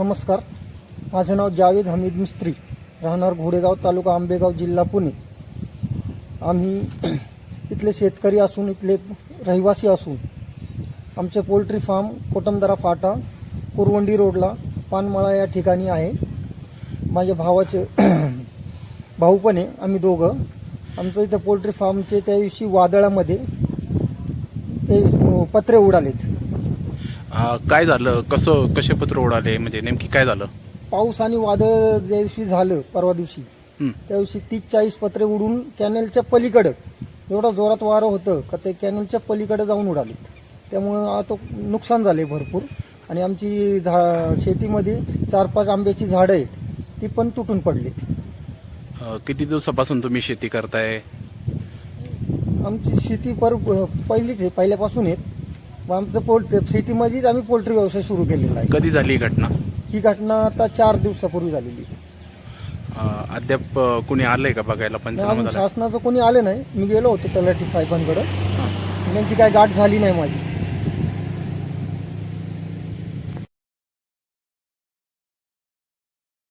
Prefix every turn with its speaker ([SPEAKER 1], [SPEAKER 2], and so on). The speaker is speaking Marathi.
[SPEAKER 1] नमस्कार. माझं नाव जावेद हमीद मिस्त्री. राहणार घोडेगाव तालुका आंबेगाव जिल्हा पुणे. आम्ही इथले शेतकरी असून इथले रहिवासी असून आमचे पोल्ट्री फार्म कोटमदरा फाटा कुरवंडी रोडला पानमळा या ठिकाणी आहे. माझ्या भावाचे भाऊ पण आहे आम्ही दोघं. आमचं इथं पोल्ट्री फार्मचे त्या दिवशी वादळामध्ये ते पत्रे उडालेत.
[SPEAKER 2] आ, काय झालं? कसं कसे पत्र उडाले म्हणजे नेमकी काय झालं?
[SPEAKER 1] पाऊस आणि वादळ ज्या दिवशी झालं परवा दिवशी
[SPEAKER 2] हं.
[SPEAKER 1] त्या दिवशी तीस चाळीस पत्रे उडून कॅनेलच्या पलीकडं एवढं जोरात वारं होतं का ते कॅनेलच्या पलीकडे जाऊन उडाले. त्यामुळं आता नुकसान झाले भरपूर. आणि आमची झा शेतीमध्ये चार पाच आंब्याची झाडं आहेत ती पण तुटून पडलीत.
[SPEAKER 2] अ, किती दिवसापासून तुम्ही शेती करताय?
[SPEAKER 1] आमची शेती पर पहिलीच आहे पहिल्यापासून आहेत मग आमचं पोल्ट शेतीमध्येच आम्ही पोल्ट्री व्यवसाय सुरू केलेला आहे.
[SPEAKER 2] कधी झाली ही घटना?
[SPEAKER 1] ही घटना आता चार दिवसापूर्वी झालेली.
[SPEAKER 2] अ, अद्याप अ, कुणी आलंय का बघायला पंचनामा झाला?
[SPEAKER 1] शासनाचं कोणी आलं नाही. मी गेलो होतो तलाठी साहेबांकडं. त्यांची काय गाठ झाली नाही माझी.